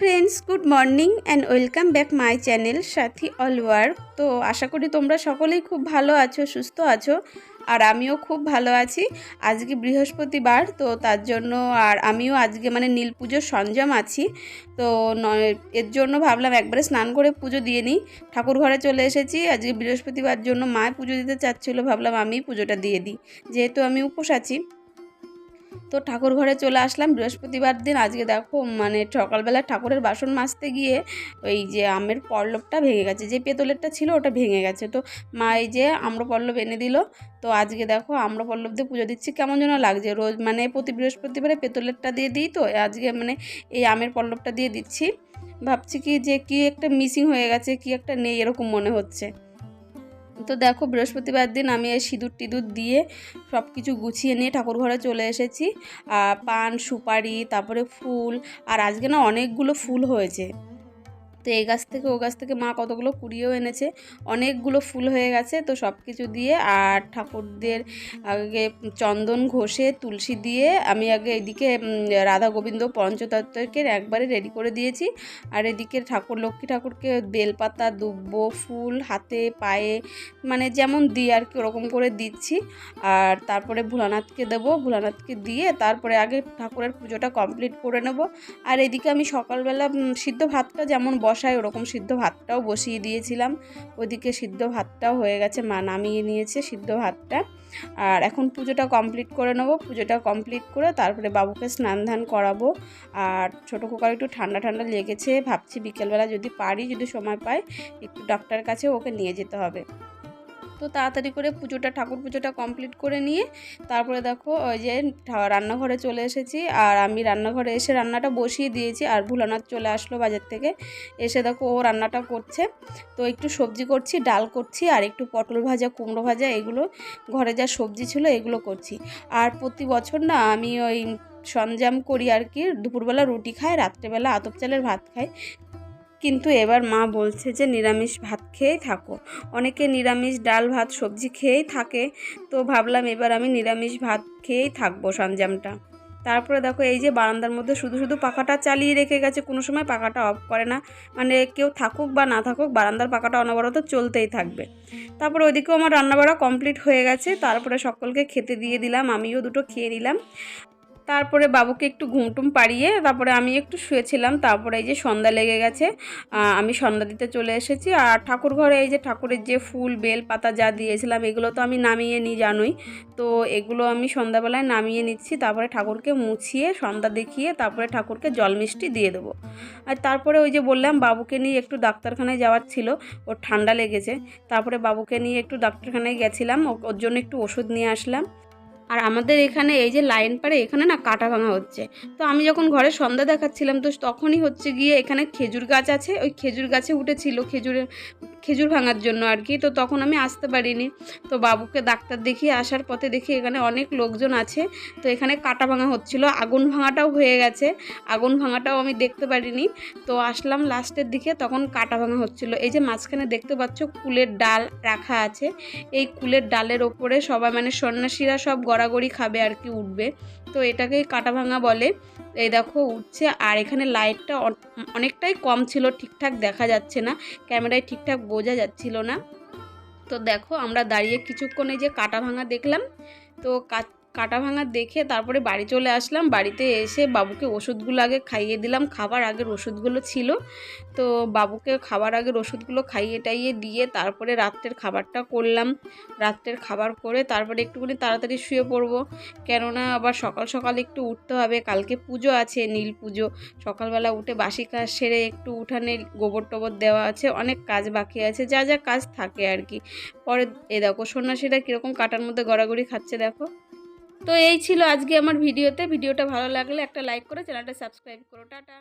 Friends, good morning and welcome back my channel Sathi all work তো আশা করি তোমরা সকলেই খুব ভালো আছো, সুস্থ আছো আর আমিও খুব ভালো আছি। আজকে বৃহস্পতিবার, তো তার জন্য আর আমিও আজকে মানে নীল পুজোর সরঞ্জাম আছি। তো এর জন্য ভাবলাম একবারে স্নান করে পুজো দিয়ে নিই। ঠাকুর ঘরে চলে এসেছি, আজকে বৃহস্পতিবার জন্য মায় পুজো দিতে চাচ্ছিলো, ভাবলাম আমি পুজোটা দিয়ে দিই। যেহেতু আমি উপোস আছি। তো ঠাকুর ঘরে চলে আসলাম। বৃহস্পতিবার দিন আজকে দেখো মানে সকালবেলা ঠাকুরের বাসন মাজতে গিয়ে ওই যে আমের পল্লবটা ভেঙে গেছে। যে পেতলেরটা ছিল ওটা ভেঙে গেছে। তো মা এই যে আম্রপল্লব এনে দিল। তো আজকে দেখো আম্রপল্লব দিয়ে পুজো দিচ্ছি। কেমন যেন লাগছে। রোজ মানে প্রতি বৃহস্পতিবারে পেতলেরটা দিয়ে দিই তো, আজকে মানে এই আমের পল্লবটা দিয়ে দিচ্ছি। ভাবছি কি যে কি একটা মিসিং হয়ে গেছে, কি একটা নেই, এরকম মনে হচ্ছে। তো দেখো বৃহস্পতিবার দিন আমি এই সিঁদুর টিঁদুর দিয়ে সব কিছু গুছিয়ে নিয়ে ঠাকুর ঘরে চলে এসেছি। পান, সুপারি, তারপরে ফুল, আর আজকে না অনেকগুলো ফুল হয়েছে। তো এই গাছ থেকে ও গাছ থেকে মা কতগুলো কুড়িয়েও এনেছে, অনেকগুলো ফুল হয়ে গেছে, তো সব কিছু দিয়ে আর ঠাকুরদের আগে চন্দন ঘষে, তুলসী দিয়ে আমি আগে এদিকে রাধা গোবিন্দ পঞ্চতত্ত্বকে একবারে রেডি করে দিয়েছি। আর এদিকে ঠাকুর, লক্ষ্মী ঠাকুরকে বেলপাতা, দুব্ব, ফুল হাতে, পায়ে মানে যেমন দিই আর কি ওরকম করে দিচ্ছি। আর তারপরে ভোলানাথকে দেবো, ভোলানাথকে দিয়ে তারপরে আগে ঠাকুরের পুজোটা কমপ্লিট করে নেব। আর এদিকে আমি সকালবেলা সিদ্ধ ভাতটা যেমন বসাই ওরকম সিদ্ধ ভাতটাও বসিয়ে দিয়েছিলাম। ওদিকে সিদ্ধ ভাতটাও হয়ে গেছে, মা নামিয়ে নিয়েছে সিদ্ধ ভাতটা। আর এখন পুজোটা কমপ্লিট করে নেব। পুজোটা কমপ্লিট করে তারপরে বাবুকে স্নান ধান করাবো। আর ছোটো খোকার একটু ঠান্ডা ঠান্ডা লেগেছে, ভাবছি বিকেলবেলা যদি পারি, যদি সময় পাই, একটু ডাক্তার কাছে ওকে নিয়ে যেতে হবে। তো তাড়াতাড়ি করে পুজোটা, ঠাকুর পুজোটা কমপ্লিট করে নিয়ে তারপরে দেখো ওই যে রান্নাঘরে চলে এসেছি। আর আমি রান্নাঘরে এসে রান্নাটা বসিয়ে দিয়েছি আর ভুলানাথ চলে আসলো বাজার থেকে। এসে দেখো ও রান্নাটা করছে। তো একটু সবজি করছি, ডাল করছি আর একটু পটল ভাজা, কুমড়ো ভাজা এগুলো। ঘরে যা সবজি ছিল এগুলো করছি। আর প্রতি বছর না আমি ওই সরঞ্জাম করি আর কি, দুপুরবেলা রুটি খাই, রাত্রেবেলা আতপ চালের ভাত খাই। কিন্তু এবার মা বলছে যে নিরামিষ ভাত খেয়েই থাকো। অনেকে নিরামিষ ডাল, ভাত, সবজি খেয়েই থাকে। তো ভাবলাম এবার আমি নিরামিষ ভাত খেয়েই থাকব সরঞ্জামটা। তারপরে দেখো এই যে বারান্দার মধ্যে শুধু শুধু পাখাটা চালিয়ে রেখে গেছে। কোনো সময় পাখাটা অফ করে না। মানে কেউ থাকুক বা না থাকুক, বারান্দার পাখাটা অনবরত চলতেই থাকবে। তারপরে ওইদিকেও আমার রান্নাবাড়া কমপ্লিট হয়ে গেছে। তারপরে সকলকে খেতে দিয়ে দিলাম। আমিও দুটো খেয়ে নিলাম। তারপরে বাবুকে একটু ঘুমটুম পাড়িয়ে তারপরে আমি একটু শুয়েছিলাম, তারপরে এই যে সন্ধ্যা লেগে গেছে আমি সন্ধ্যা দিতে চলে এসেছি। আর ঠাকুর ঘরে এই যে ঠাকুরের যে ফুল, বেল পাতা যা দিয়েছিলাম, এগুলো তো আমি নামিয়ে নিই জানোই। তো এগুলো আমি সন্ধ্যাবেলায় নামিয়ে নিচ্ছি, তারপরে ঠাকুরকে মুছিয়ে সন্ধ্যা দেখিয়ে তারপরে ঠাকুরকে জল মিষ্টি দিয়ে দেবো। আর তারপরে ওই যে বললাম, বাবুকে নিয়ে একটু ডাক্তারখানায় যাওয়ার ছিল, ওর ঠান্ডা লেগেছে। তারপরে বাবুকে নিয়ে একটু ডাক্তারখানায় গেছিলাম, ওর জন্য একটু ওষুধ নিয়ে আসলাম। আর আমাদের এখানে এই যে লাইন পারে এখানে না কাটা ভাঙা হচ্ছে। তো আমি যখন ঘরে সন্ধ্যা দেখাচ্ছিলাম, তো তখনই হচ্ছে গিয়ে এখানে খেজুর গাছ আছে, ওই খেজুর গাছে উঠেছিল খেজুরের খেজুর ভাঙার জন্য আর কি। তো তখন আমি আসতে পারিনি। তো বাবুকে ডাক্তার দেখিয়ে আসার পথে দেখি এখানে অনেক লোকজন আছে। তো এখানে কাটা ভাঙা হচ্ছিল। আগুন ভাঙাটাও হয়ে গেছে। আগুন ভাঙাটাও আমি দেখতে পারিনি। তো আসলাম লাস্টের দিকে, তখন কাটা ভাঙা হচ্ছিল। এই যে মাঝখানে দেখতে পাচ্ছ, কুলের ডাল রাখা আছে। এই কুলের ডালের ওপরে সবাই মানে সন্ন্যাসীরা সব গড়াগড়ি খাবে আর কি উঠবে। তো এটাকে কাটা ভাঙা বলে। এই দেখো উঠছে। আর এখানে লাইটটা অনেকটাই কম ছিল, ঠিকঠাক দেখা যাচ্ছে না। ক্যামেরায় ঠিকঠাক বোঝা যাচ্ছিল না। তো দেখো আমরা দাঁড়িয়ে কিছুক্ষণ এই যে কাটা ভাঙা দেখলাম। তো কাটা ভাঙা দেখে তারপরে বাড়ি চলে আসলাম। বাড়িতে এসে বাবুকে ওষুধগুলো আগে খাইয়ে দিলাম। খাবার আগের ওষুধগুলো ছিল। তো বাবুকে খাবার আগের ওষুধগুলো খাইয়ে টাইয়ে দিয়ে তারপরে রাত্রের খাবারটা করলাম। রাত্রের খাবার করে তারপরে একটুখানি তাড়াতাড়ি শুয়ে পড়ব। কেননা আবার সকাল সকাল একটু উঠতে হবে। কালকে পুজো আছে, নীল পুজো। সকালবেলা উঠে বাসি কাজ সেরে একটু উঠানে গোবর টোবর দেওয়া আছে। অনেক কাজ বাকি আছে। যা যা কাজ থাকে আর কি। পরে এ দেখো সন্ন্যাসীরা কীরকম কাটার মধ্যে গড়াগড়ি খাচ্ছে দেখো। তো এই ছিল আজকে আমার ভিডিওতে। ভিডিওটা ভালো লাগলে একটা লাইক করে চ্যানেলটা সাবস্ক্রাইব করো। টাটা।